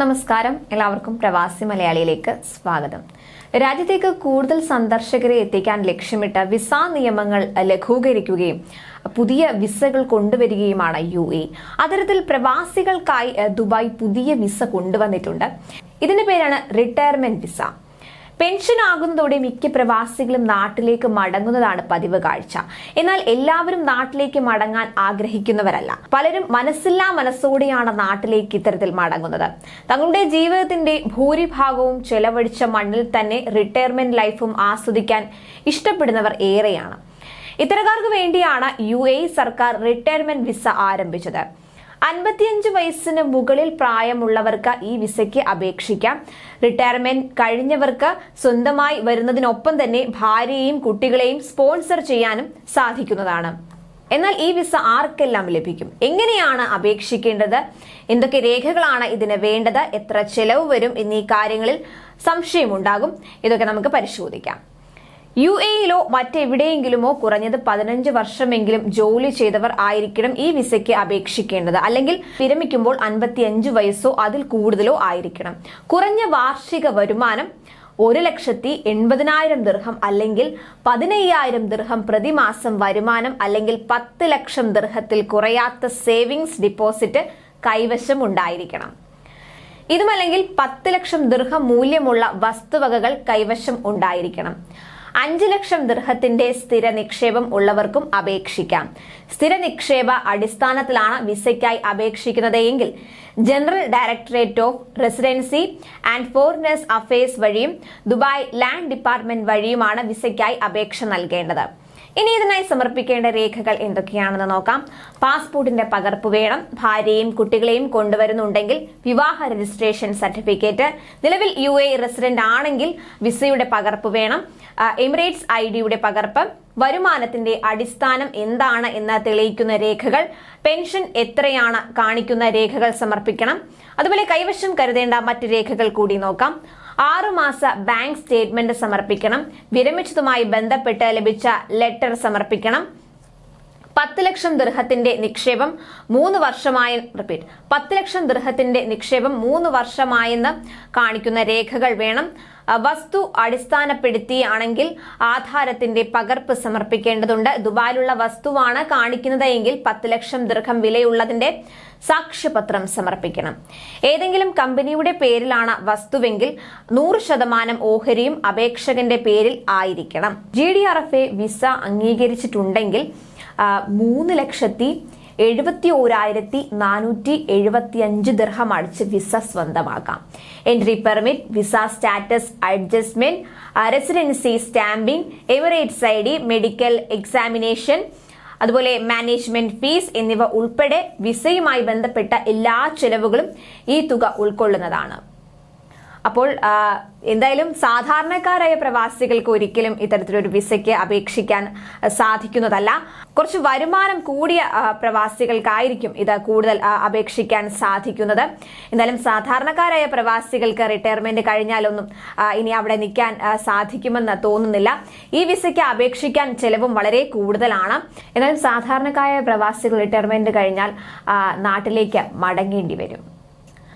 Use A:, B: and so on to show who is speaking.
A: നമസ്കാരം. എല്ലാവർക്കും പ്രവാസി മലയാളിയിലേക്ക് സ്വാഗതം. രാജ്യത്തേക്ക് കൂടുതൽ സന്ദർശകരെ എത്തിക്കാൻ ലക്ഷ്യമിട്ട വിസ നിയമങ്ങൾ ലഘൂകരിക്കുകയും പുതിയ വിസകൾ കൊണ്ടുവരികയുമാണ് യു എ. അത്തരത്തിൽ പ്രവാസികൾക്കായി ദുബായ് പുതിയ വിസ കൊണ്ടുവന്നിട്ടുണ്ട്. ഇതിന്റെ പേരാണ് റിട്ടയർമെന്റ് വിസ. പെൻഷൻ ആകുന്നതോടെ മിക്ക പ്രവാസികളും നാട്ടിലേക്ക് മടങ്ങുന്നതാണ് പതിവ് കാഴ്ച. എന്നാൽ എല്ലാവരും നാട്ടിലേക്ക് മടങ്ങാൻ ആഗ്രഹിക്കുന്നവരല്ല. പലരും മനസ്സില്ലാ മനസ്സോടെയാണ് നാട്ടിലേക്ക് ഇത്തരത്തിൽ മടങ്ങുന്നത്. തങ്ങളുടെ ജീവിതത്തിന്റെ ഭൂരിഭാഗവും ചെലവഴിച്ച മണ്ണിൽ തന്നെ റിട്ടയർമെന്റ് ലൈഫും ആസ്വദിക്കാൻ ഇഷ്ടപ്പെടുന്നവർ ഏറെയാണ്. ഇത്തരക്കാർക്ക് വേണ്ടിയാണ് യു സർക്കാർ റിട്ടയർമെന്റ് വിസ ആരംഭിച്ചത്. അൻപത്തിയഞ്ച് വയസ്സിന് മുകളിൽ പ്രായമുള്ളവർക്ക് ഈ വിസയ്ക്ക് അപേക്ഷിക്കാം. റിട്ടയർമെന്റ് കഴിഞ്ഞവർക്ക് സ്വന്തമായി വരുന്നതിനൊപ്പം തന്നെ ഭാര്യയെയും കുട്ടികളെയും സ്പോൺസർ ചെയ്യാനും സാധിക്കുന്നതാണ്. എന്നാൽ ഈ വിസ ആർക്കെല്ലാം ലഭിക്കും? എങ്ങനെയാണ് അപേക്ഷിക്കേണ്ടത്? എന്തൊക്കെ രേഖകളാണ് ഇതിന് വേണ്ടത്? എത്ര ചെലവ് വരും? എന്നീ കാര്യങ്ങളിൽ സംശയമുണ്ടാകും. ഇതൊക്കെ നമുക്ക് പരിശോധിക്കാം. യു എയിലോ മറ്റെവിടെയെങ്കിലുമോ കുറഞ്ഞത് പതിനഞ്ച് വർഷമെങ്കിലും ജോലി ചെയ്തവർ ആയിരിക്കണം ഈ വിസയ്ക്ക് അപേക്ഷിക്കേണ്ടത്. അല്ലെങ്കിൽ വിരമിക്കുമ്പോൾ അൻപത്തിയഞ്ച് വയസ്സോ അതിൽ കൂടുതലോ ആയിരിക്കണം. കുറഞ്ഞ വാർഷിക വരുമാനം ഒരു ലക്ഷത്തി എൺപതിനായിരം ദീർഘം അല്ലെങ്കിൽ പതിനയ്യായിരം ദീർഘം പ്രതിമാസം വരുമാനം അല്ലെങ്കിൽ പത്ത് ലക്ഷം ദീർഘത്തിൽ കുറയാത്ത സേവിങ്സ് ഡിപ്പോസിറ്റ് കൈവശം ഉണ്ടായിരിക്കണം. ഇതുമല്ലെങ്കിൽ പത്ത് ലക്ഷം ദീർഘം മൂല്യമുള്ള വസ്തുവകകൾ കൈവശം ഉണ്ടായിരിക്കണം. അഞ്ച് ലക്ഷം ദൃഹത്തിന്റെ സ്ഥിര നിക്ഷേപം ഉള്ളവർക്കും അപേക്ഷിക്കാം. സ്ഥിര നിക്ഷേപ അടിസ്ഥാനത്തിലാണ് വിസയ്ക്കായി അപേക്ഷിക്കുന്നത് എങ്കിൽ general directorate of residency and foreigners affairs വഴിയും ദുബായ് ലാൻഡ് ഡിപ്പാർട്ട്മെന്റ് വഴിയുമാണ് വിസയ്ക്കായി അപേക്ഷ നൽകേണ്ടത്. ഇനി ഇതിനായി സമർപ്പിക്കേണ്ട രേഖകൾ എന്തൊക്കെയാണെന്ന് നോക്കാം. പാസ്പോർട്ടിന്റെ പകർപ്പ് വേണം. ഭാര്യയും കുട്ടികളെയും കൊണ്ടുവരുന്നുണ്ടെങ്കിൽ വിവാഹ രജിസ്ട്രേഷൻ സർട്ടിഫിക്കറ്റ്. നിലവിൽ യു എ റെസിഡന്റ് ആണെങ്കിൽ വിസയുടെ പകർപ്പ് വേണം. എമിറേറ്റ്സ് ഐ ഡിയുടെ പകർപ്പ്. വരുമാനത്തിന്റെ അടിസ്ഥാനം എന്താണ് എന്ന് തെളിയിക്കുന്ന രേഖകൾ. പെൻഷൻ എത്രയാണ് കാണിക്കുന്ന രേഖകൾ സമർപ്പിക്കണം. അതുപോലെ കൈവശം കരുതേണ്ട മറ്റ് രേഖകൾ കൂടി നോക്കാം. ആറുമാസ ബാങ്ക് സ്റ്റേറ്റ്മെന്റ് സമർപ്പിക്കണം. വിരമിച്ചതുമായി ബന്ധപ്പെട്ട് ലഭിച്ച ലെറ്റർ സമർപ്പിക്കണം. പത്ത് ലക്ഷം ദൃഹത്തിന്റെ നിക്ഷേപം മൂന്ന് വർഷമായി റിപ്പീറ്റ് പത്ത് ലക്ഷം ദൃഹത്തിന്റെ നിക്ഷേപം മൂന്ന് വർഷമായെന്ന് കാണിക്കുന്ന രേഖകൾ വേണം. വസ്തു അടിസ്ഥാനപ്പെടുത്തിയാണെങ്കിൽ ആധാരത്തിന്റെ പകർപ്പ് സമർപ്പിക്കേണ്ടതുണ്ട്. ദുബായിലുള്ള വസ്തുവാണ് കാണിക്കുന്നത് എങ്കിൽ പത്ത് ലക്ഷം ദീർഘം വിലയുള്ളതിന്റെ സാക്ഷ്യപത്രം സമർപ്പിക്കണം. ഏതെങ്കിലും കമ്പനിയുടെ പേരിലാണ് വസ്തുവെങ്കിൽ നൂറ് ശതമാനം ഓഹരിയും അപേക്ഷകന്റെ പേരിൽ ആയിരിക്കണം. G D R F A visa അംഗീകരിച്ചിട്ടുണ്ടെങ്കിൽ മൂന്ന് ലക്ഷത്തി എഴുപത്തി ഓരായിരത്തി നാനൂറ്റി എഴുപത്തി അഞ്ച് ദർഹം അടിച്ച് വിസ സ്വന്തമാക്കാം. Entry permit visa status adjustment residency stamping Emirates I D medical examination അതുപോലെ മാനേജ്മെന്റ് ഫീസ് എന്നിവ ഉൾപ്പെടെ വിസയുമായി ബന്ധപ്പെട്ട എല്ലാ ചെലവുകളും ഈ തുക ഉൾക്കൊള്ളുന്നതാണ്. അപ്പോൾ എന്തായാലും സാധാരണക്കാരായ പ്രവാസികൾക്ക് ഒരിക്കലും ഇത്തരത്തിലൊരു വിസയ്ക്ക് അപേക്ഷിക്കാൻ സാധിക്കുന്നതല്ല. കുറച്ച് വരുമാനം കൂടിയ പ്രവാസികൾക്കായിരിക്കും ഇത് കൂടുതൽ അപേക്ഷിക്കാൻ സാധിക്കുന്നത്. എന്തായാലും സാധാരണക്കാരായ പ്രവാസികൾക്ക് റിട്ടയർമെന്റ് കഴിഞ്ഞാലൊന്നും ഇനി അവിടെ നിൽക്കാൻ സാധിക്കുമെന്ന് തോന്നുന്നില്ല. ഈ വിസയ്ക്ക് അപേക്ഷിക്കാൻ ചെലവും വളരെ കൂടുതലാണ്. എന്നാലും സാധാരണക്കാരായ പ്രവാസികൾ റിട്ടയർമെന്റ് കഴിഞ്ഞാൽ നാട്ടിലേക്ക് മടങ്ങേണ്ടി വരും.